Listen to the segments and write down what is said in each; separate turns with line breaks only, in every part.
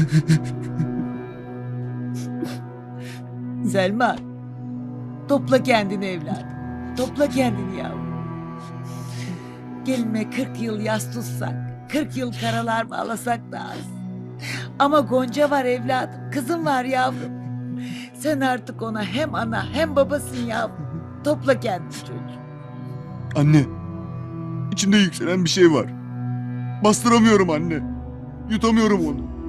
Selma. Topla kendini evladım. Topla kendini yavrum. Gelinme 40 yıl yas tutsak, 40 yıl karalar bağlasak da az. Ama Gonca var evladım, kızım var yavrum. Sen artık ona hem ana hem babasın yavrum. Topla kendini çocuğum.
Anne. içimde yükselen bir şey var. Bastıramıyorum anne. Yutamıyorum onu.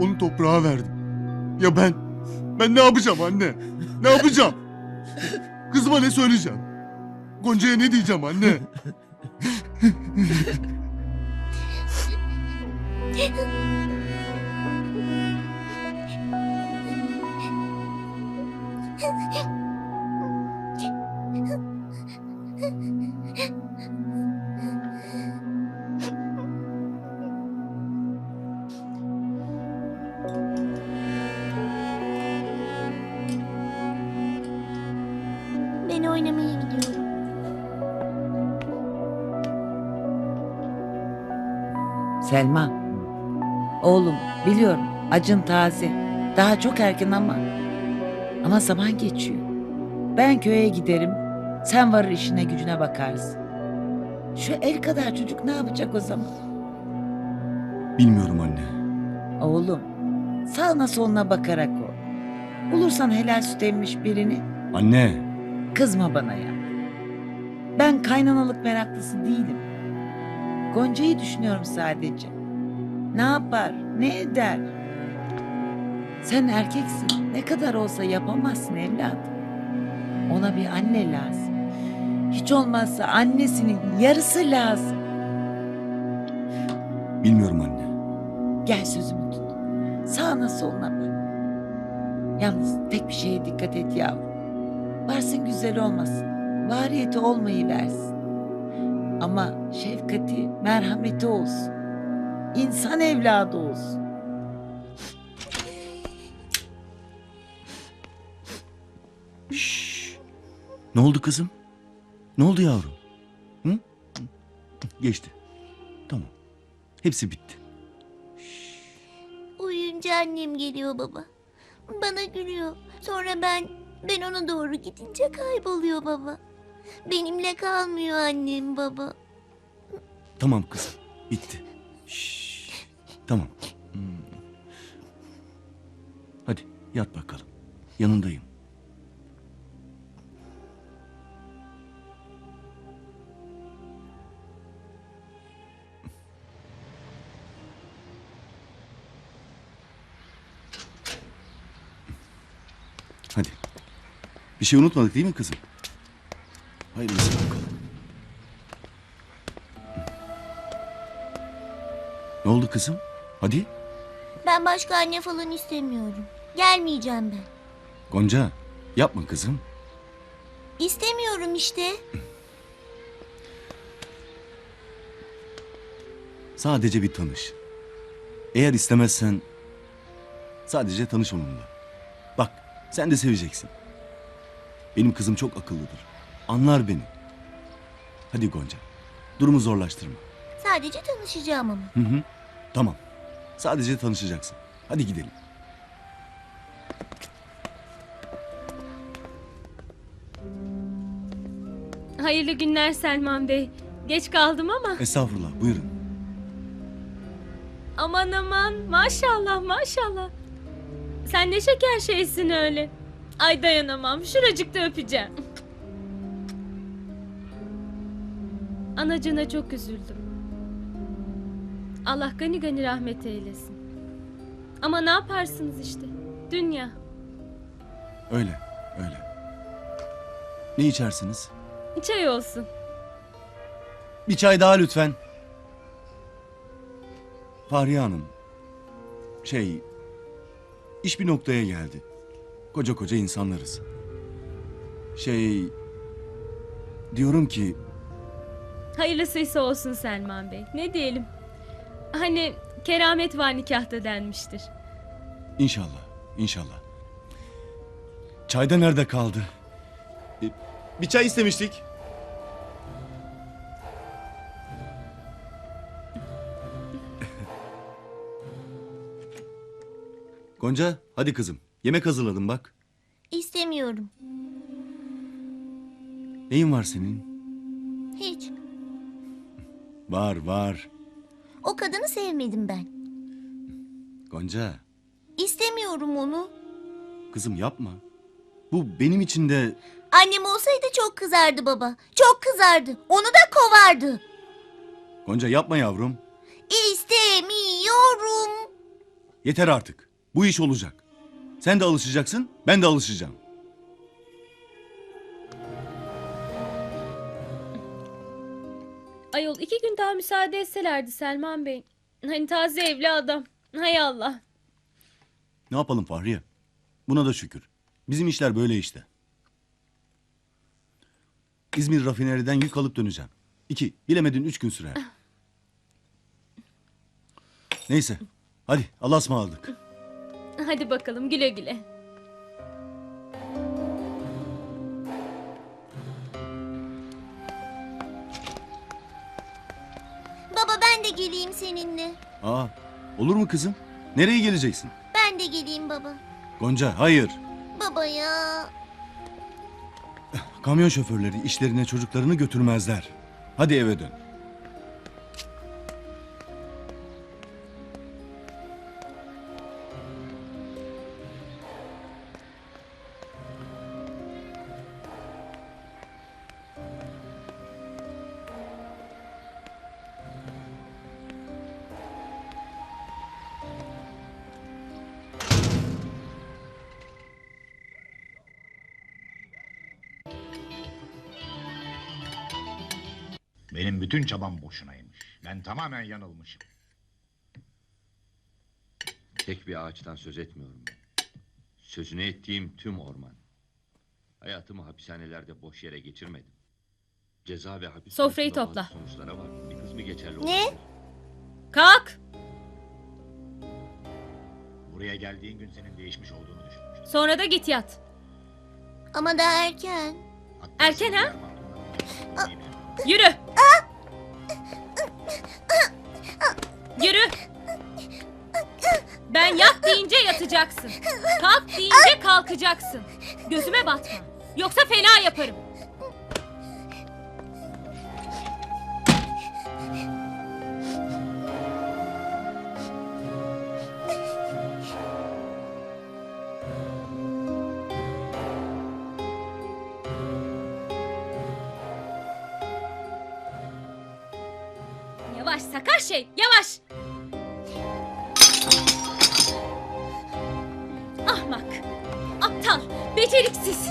Onu toprağa verdim. Ya ben? Ben ne yapacağım anne? Ne yapacağım? Kızıma ne söyleyeceğim? Gonca'ya ne diyeceğim anne?
Ben oynamaya gidiyorum.
Selma. Oğlum biliyorum acın taze. Daha çok erken ama. Ama zaman geçiyor. Ben köye giderim. Sen varır işine gücüne bakarsın. Şu el kadar çocuk ne yapacak o zaman?
Bilmiyorum anne.
Oğlum sağına soluna bakarak ol. Bulursan helal süt emmiş birini
Anne.
Kızma bana ya. Ben kaynanalık meraklısı değilim. Gonca'yı düşünüyorum sadece. Ne yapar, ne eder? Sen erkeksin. Ne kadar olsa yapamazsın evladım. Ona bir anne lazım. Hiç olmazsa annesinin yarısı lazım.
Bilmiyorum anne.
Gel sözümü tut. Sağına soluna bak. Yalnız tek bir şeye dikkat et yavrum. Varsın güzel olmasın. Variyeti olmayı versin. Ama şefkati, merhameti olsun. İnsan evladı olsun.
Ne oldu kızım? Ne oldu yavrum? Hı? Geçti. Tamam. Hepsi bitti.
Uyuyunca annem geliyor baba. Bana gülüyor. Sonra ben, ben ona doğru gidince kayboluyor baba. Benimle kalmıyor annem baba.
Tamam kızım. Bitti. Şşş. Tamam. Hmm. Hadi yat bakalım. Yanındayım. Hadi. Bir şey unutmadık değil mi kızım? Hayırlısı bakalım. Ne oldu kızım? Hadi.
Ben başka anne falan istemiyorum. Gelmeyeceğim ben.
Gonca yapma kızım.
İstemiyorum işte.
Sadece bir tanış. Eğer istemezsen sadece tanış onunla. Bak sen de seveceksin. Benim kızım çok akıllıdır. Anlar beni. Hadi Gonca. Durumu zorlaştırma.
Sadece tanışacağım ama.
Hı hı. Tamam. Sadece tanışacaksın. Hadi gidelim.
Hayırlı günler Selman Bey. Geç kaldım ama.
Estağfurullah buyurun.
Aman aman maşallah maşallah. Sen ne şeker şeysin öyle. Ay dayanamam şuracıkta öpeceğim. Anacına çok üzüldüm. Allah gani gani rahmet eylesin. Ama ne yaparsınız işte. Dünya.
Öyle öyle. Ne içersiniz?
Çay olsun.
Bir çay daha lütfen. Fahriye Hanım. Şey... iş bir noktaya geldi. Koca koca insanlarız. Şey... Diyorum ki...
Hayırlısıysa olsun Selman Bey. Ne diyelim? Hani keramet var nikahta denmiştir.
İnşallah, inşallah. Çayda nerede kaldı? E, bir çay istemiştik. Gonca hadi kızım Yemek hazırladım bak.
İstemiyorum.
Neyin var senin?
Hiç.
Var var.
O kadını sevmedim ben.
Gonca
İstemiyorum onu.
kızım yapma. Bu benim için de
Annem olsaydı çok kızardı baba. Çok kızardı. Onu da kovardı.
Gonca yapma yavrum.
İstemiyorum.
Yeter artık. Bu iş olacak. Sen de alışacaksın, ben de alışacağım.
Ayol iki gün daha müsaade etselerdi Selman Bey. Hani taze evli adam. Hay Allah.
Ne yapalım Fahriye? Buna da şükür. Bizim işler böyle işte. İzmir rafineriden yük alıp döneceğim. İki, bilemedin üç gün sürer. Neyse, hadi Allah'a ısmarladık.
Hadi bakalım güle güle.
Baba ben de geleyim seninle.
Aa, olur mu kızım? Nereye geleceksin?
Ben de geleyim baba.
Gonca, hayır.
Baba ya.
Kamyon şoförleri işlerine çocuklarını götürmezler. Hadi eve dön.
Benim bütün çabam boşunaymış. Ben tamamen yanılmışım.
Tek bir ağaçtan söz etmiyorum ben. Sözünü ettiğim tüm orman. Hayatımı hapishanelerde boş yere geçirmedim. Ceza ve hapis
Sofrayı topla.
bazı Sonuçlara var. Bir kısmı geçerli
Ne?
olabilir.
Kalk.
Buraya geldiğin gün senin değişmiş olduğunu düşünmüştüm.
Sonra da git yat.
Ama daha erken.
Hatta
Erken
seni
ha? Yürü. Yürü. Ben yat deyince yatacaksın. Kalk deyince kalkacaksın. Gözüme batma. Yoksa fena yaparım. Şey, yavaş. Ahmak, aptal, beceriksiz.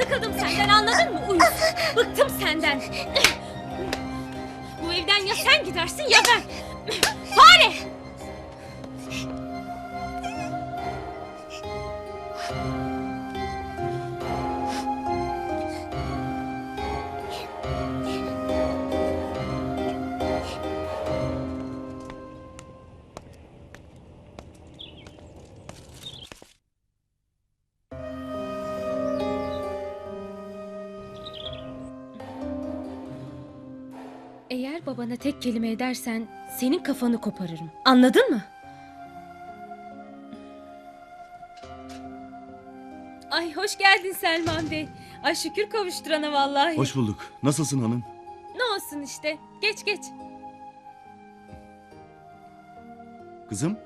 Sıkıldım senden anladın mı uyuz? Bıktım senden. Bu evden ya sen gidersin ya ben. Fare! Eğer babana tek kelime edersen senin kafanı koparırım. Anladın mı? Ay hoş geldin Selman Bey. Ay şükür kavuşturana vallahi.
Hoş bulduk. Nasılsın hanım?
Ne olsun işte. Geç geç.
Kızım?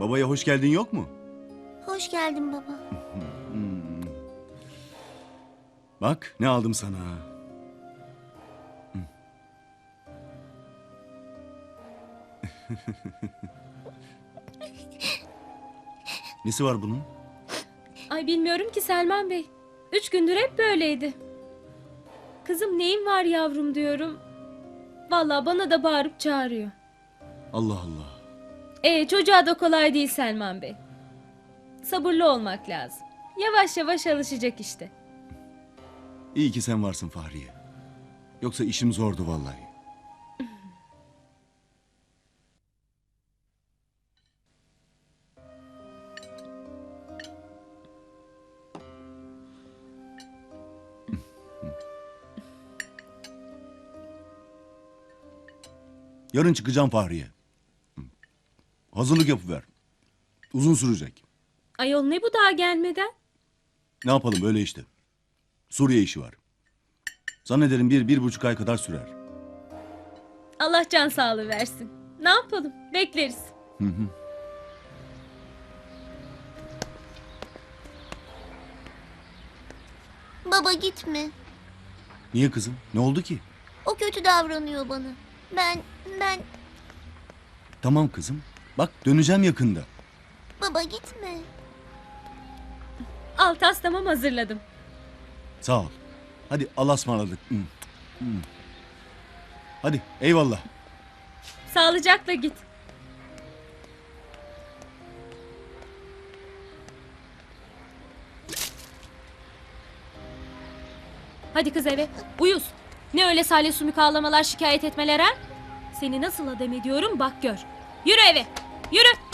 Babaya hoş geldin yok mu?
Hoş geldin baba.
Hmm. Bak ne aldım sana. Nesi var bunun?
Ay bilmiyorum ki Selman Bey. Üç gündür hep böyleydi. Kızım neyin var yavrum diyorum. Vallahi bana da bağırıp çağırıyor.
Allah Allah.
E çocuğa da kolay değil Selman Bey. Sabırlı olmak lazım. Yavaş yavaş alışacak işte.
İyi ki sen varsın Fahriye. Yoksa işim zordu vallahi. Yarın çıkacağım Fahriye. Hı. Hazırlık yapıver. Uzun sürecek.
Ayol ne bu daha gelmeden?
Ne yapalım böyle işte. Suriye işi var. Zannederim bir, bir buçuk ay kadar sürer.
Allah can sağlığı versin. Ne yapalım? Bekleriz.
Baba gitme.
Niye kızım? Ne oldu ki?
O kötü davranıyor bana. Ben, ben...
Tamam kızım. Bak döneceğim yakında.
Baba gitme.
Al tas tamam hazırladım.
Sağ ol. Hadi Allah'a ısmarladık. Hı. Hı. Hadi eyvallah.
Sağlıcakla git. Hadi kız eve. Uyuz. Ne öyle salya sümük ağlamalar şikayet etmeler ha? Seni nasıl adam ediyorum bak gör. Yürü eve. Yürü.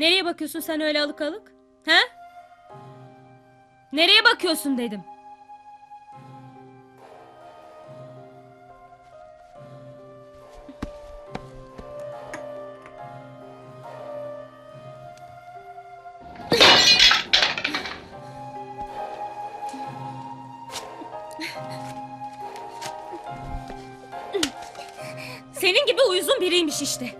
Nereye bakıyorsun sen öyle alık alık? He? Nereye bakıyorsun dedim. Senin gibi uyuzun biriymiş işte.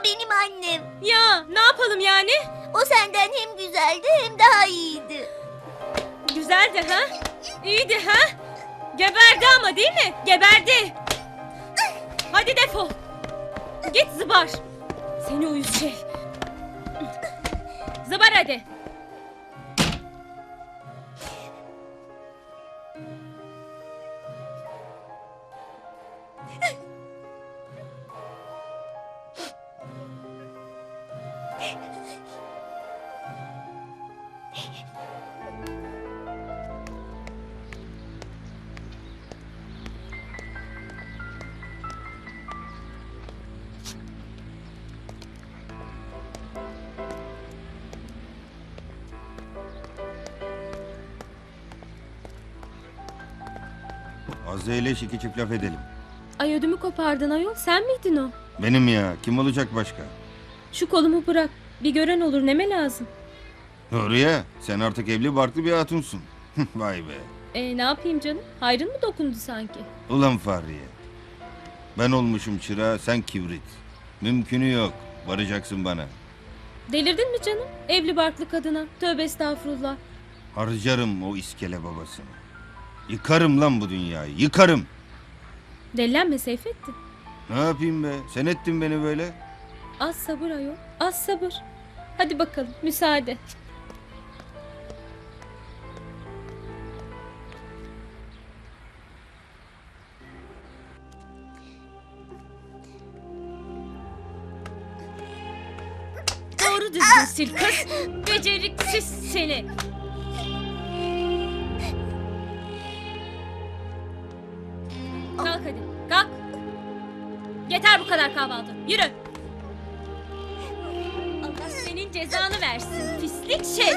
O benim annem.
Ya ne yapalım yani?
O senden hem güzeldi hem daha iyiydi.
Güzeldi ha? İyiydi ha? Geberdi ama değil mi? Geberdi. Hadi defol. Git zıbar. Seni uyuz şey. Zıbar hadi.
Az eğleş iki çift laf edelim.
Ay ödümü kopardın ayol. Sen miydin o?
Benim ya kim olacak başka?
Şu kolumu bırak. Bir gören olur neme lazım.
Nuriye sen artık evli barklı bir hatunsun. Vay be.
E ne yapayım canım? Hayrın mı dokundu sanki?
Ulan Fahriye. Ben olmuşum çırağı sen kibrit. Mümkünü yok. Varacaksın bana.
Delirdin mi canım? Evli barklı kadına. Tövbe estağfurullah.
Harcarım o iskele babasını. Yıkarım lan bu dünyayı. Yıkarım.
Dellenme Seyfettin.
Ne yapayım be? Sen ettin beni böyle.
Az sabır ayol. Az sabır. Hadi bakalım müsaade. Doğru düzgün sil kız. Beceriksiz seni. Kalk hadi. Kalk. Yeter bu kadar kahvaltı. Yürü. Allah senin cezanı versin. Pislik şey.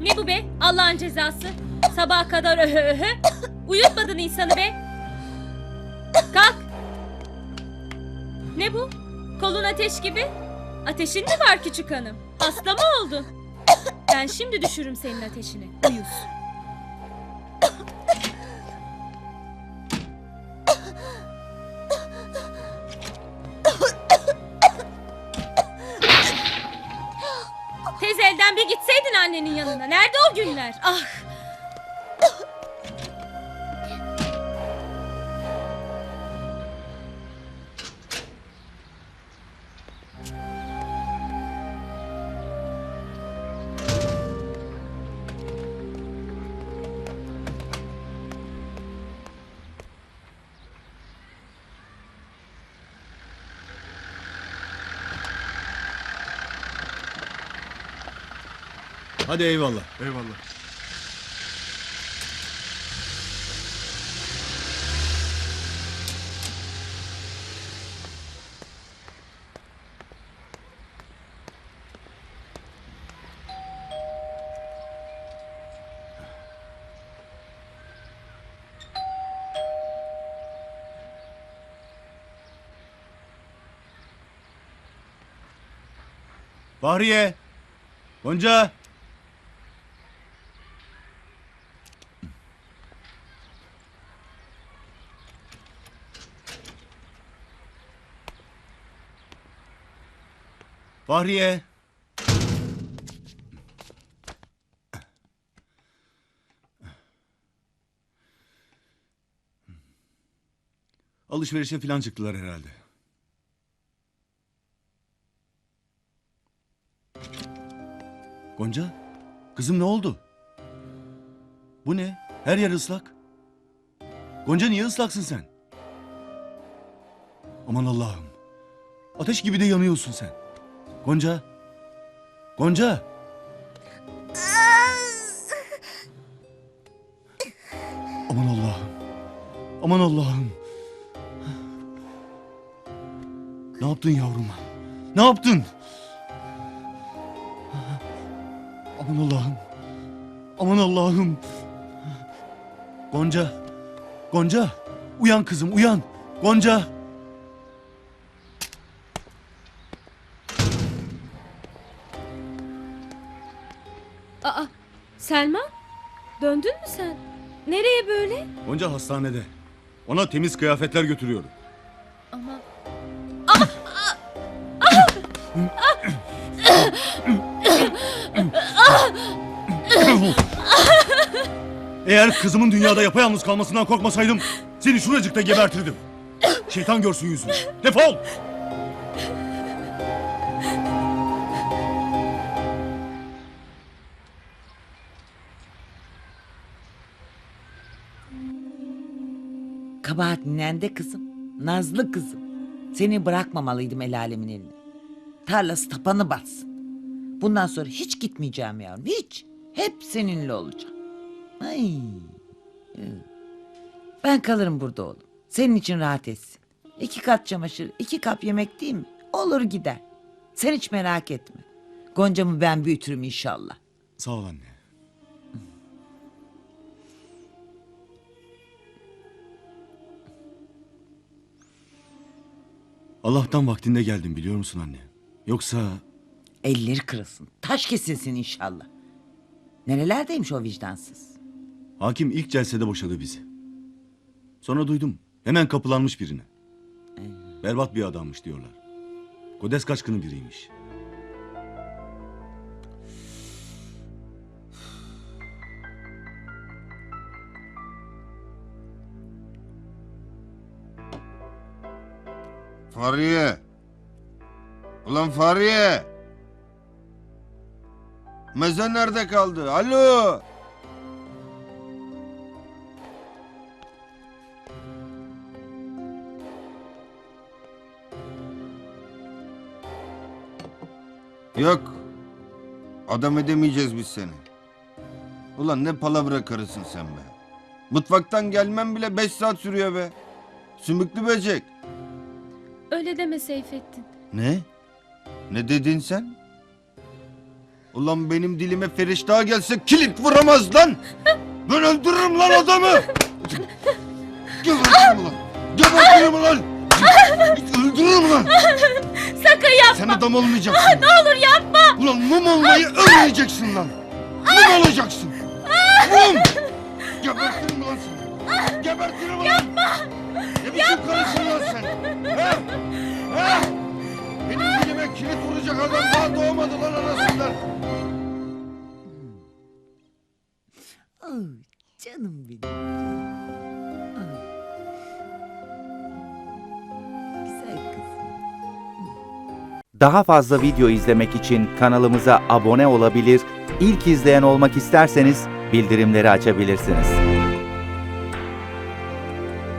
Ne bu be? Allah'ın cezası. Sabaha kadar öhö öhö. Uyutmadın insanı be. Kalk. Ne bu? Kolun ateş gibi. Ateşin mi var küçük hanım? Hasta mı oldu? Ben şimdi düşürürüm senin ateşini. Uyuz. Tez elden bir gitseydin annenin yanına. Nerede o günler? Ah!
Hadi eyvallah.
Eyvallah.
Fahriye. Gonca. Fahriye. Alışverişe falan çıktılar herhalde. Gonca, kızım ne oldu? Bu ne? Her yer ıslak. Gonca niye ıslaksın sen? Aman Allah'ım. Ateş gibi de yanıyorsun sen. Gonca. Gonca. Aman Allah'ım. Aman Allah'ım. Ne yaptın yavruma? Ne yaptın? Aman Allah'ım. Aman Allah'ım. Gonca. Gonca. Uyan kızım uyan. Gonca.
Aa, Selman? Döndün mü sen? Nereye böyle?
Gonca hastanede. Ona temiz kıyafetler götürüyorum.
Ama
Eğer kızımın dünyada yapayalnız kalmasından korkmasaydım seni şuracıkta gebertirdim. Şeytan görsün yüzünü. Defol!
Kabahat nende kızım. Nazlı kızım. Seni bırakmamalıydım el alemin eline. Tarlası tapanı batsın. Bundan sonra hiç gitmeyeceğim yavrum. Hiç. Hep seninle olacağım. Ay. Ben kalırım burada oğlum. Senin için rahat etsin. İki kat çamaşır, iki kap yemek değil mi? Olur gider. Sen hiç merak etme. Goncamı ben büyütürüm inşallah.
Sağ ol anne. Allah'tan vaktinde geldim biliyor musun anne? Yoksa
Elleri kırılsın. Taş kesilsin inşallah. Nerelerdeymiş o vicdansız?
hakim ilk celsede boşadı bizi. Sonra duydum. Hemen kapılanmış birine. Berbat bir adammış diyorlar. Kodes kaçkını biriymiş.
Fahriye. Ulan Fahriye. Meze nerede kaldı? Alo. Yok. Adam edemeyeceğiz biz seni. Ulan ne palavra karısın sen be. Mutfaktan gelmem bile beş saat sürüyor be. Sümüklü böcek.
Öyle deme Seyfettin.
Ne? Ne dedin sen? Ulan benim dilime feriştah gelse kilit vuramaz lan! Ben öldürürüm lan adamı! Gebertirim ulan! Gebertirim ulan! Öldürürüm lan!
Sakın yapma.
Sen adam olmayacaksın.
Ne olur yapma.
Ulan mum olmayı öğreneceksin lan! Mum olacaksın! Mum! Gebertirim ulan seni! Gebertirim ulan! Yapma! Ne biçim karısın lan sen? He? He? Benim dilime kilit vuracak adam daha doğmadı lan anasından!
Ay, canım benim. Ay. Güzel kızım.
Daha fazla video izlemek için kanalımıza abone olabilir, ilk izleyen olmak isterseniz bildirimleri açabilirsiniz.